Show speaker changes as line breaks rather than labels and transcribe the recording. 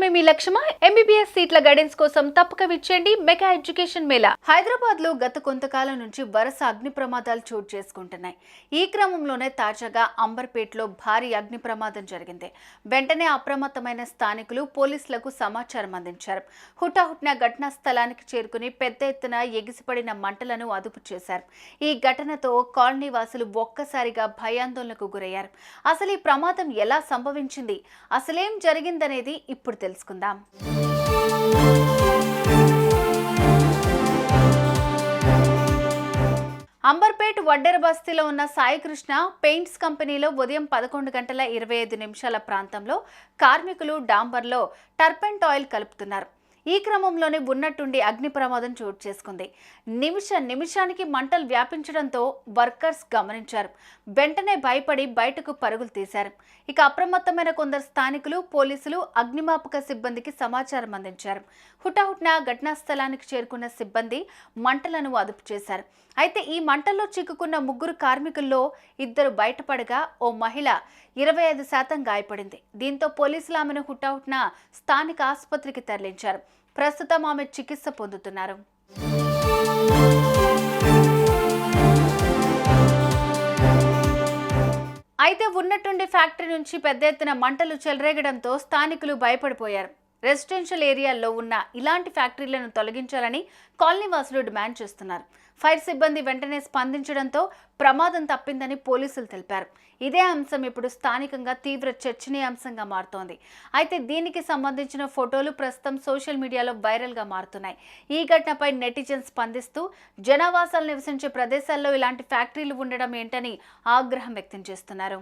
చదవడమే మీ లక్ష్యమా? MBBS సీట్ల guidance కోసం తప్పక విచ్చేయండి మెగా ఎడ్యుకేషన్ మేళా. హైదరాబాద్లో గత కొంతకాలం నుంచి వరుస అగ్ని ప్రమాదాలు చోటు చేసుకుంటున్నాయి. ఈ క్రమంలోనే తాజాగా అంబర్పేటలో భారీ అగ్ని ప్రమాదం జరిగింది. వెంటనే అప్రమత్తమైన స్థానికులు పోలీసులకు సమాచారం అందించారు. హుటాహుట్న ఘటనా స్థలానికి చేరుకుని పెద్ద ఎత్తున ఎగిసిపడిన మంటలను అదుపు చేశారు. ఈ ఘటనతో కాలనీ వాసులు ఒక్కసారిగా భయాందోళనకు గురయ్యారు. అసలు ఈ ప్రమాదం ఎలా సంభవించింది? అసలేం జరిగిందనేది ఇప్పుడు తెలుసుకుందాం. అంబర్పేట్ వడ్డెర బస్తీలో ఉన్న సాయికృష్ణ పెయింట్స్ కంపెనీలో ఉదయం పదకొండు గంటల ఇరవై ఐదు నిమిషాల ప్రాంతంలో కార్మికులు డాంబర్లో టర్పెంట్ ఆయిల్ కలుపుతున్నారు. ఈ క్రమంలోనే ఉన్నట్టుండి అగ్ని ప్రమాదం చోటు చేసుకుంది. నిమిష నిమిషానికి మంటలు వ్యాపించడంతో వర్కర్స్ గమనించారు. వెంటనే భయపడి బయటకు పరుగులు తీశారు. ఇక అప్రమత్తమైన కొందరు స్థానికులు పోలీసులు అగ్నిమాపక సిబ్బందికి సమాచారం అందించారు. హుటాహుట్న ఘటనా స్థలానికి చేరుకున్న సిబ్బంది మంటలను అదుపు చేశారు. అయితే ఈ మంటల్లో చిక్కుకున్న ముగ్గురు కార్మికుల్లో ఇద్దరు బయటపడగా ఓ మహిళ ఇరవై ఐదు శాతం గాయపడింది. దీంతో పోలీసులు ఆమెను హుటాహుట్న స్థానిక ఆసుపత్రికి తరలించారు. ప్రస్తుతం ఆమె చికిత్స పొందుతున్నారు. అయితే ఉన్నట్టుండి ఫ్యాక్టరీ నుంచి పెద్ద ఎత్తున మంటలు చెలరేగడంతో స్థానికులు భయపడిపోయారు. రెసిడెన్షియల్ ఏరియాల్లో ఉన్న ఇలాంటి ఫ్యాక్టరీలను తొలగించాలని కాలనీవాసులు డిమాండ్ చేస్తున్నారు. ఫైర్ సిబ్బంది వెంటనే స్పందించడంతో ప్రమాదం తప్పిందని పోలీసులు తెలిపారు. ఇదే అంశం ఇప్పుడు స్థానికంగా తీవ్ర చర్చనీయాంశంగా మారుతోంది. అయితే దీనికి సంబంధించిన ఫోటోలు ప్రస్తుతం సోషల్ మీడియాలో వైరల్గా మారుతున్నాయి. ఈ ఘటనపై నెటిజన్ స్పందిస్తూ జనావాసాలు నివసించే ప్రదేశాల్లో ఇలాంటి ఫ్యాక్టరీలు ఉండడం ఏంటని ఆగ్రహం వ్యక్తం చేస్తున్నారు.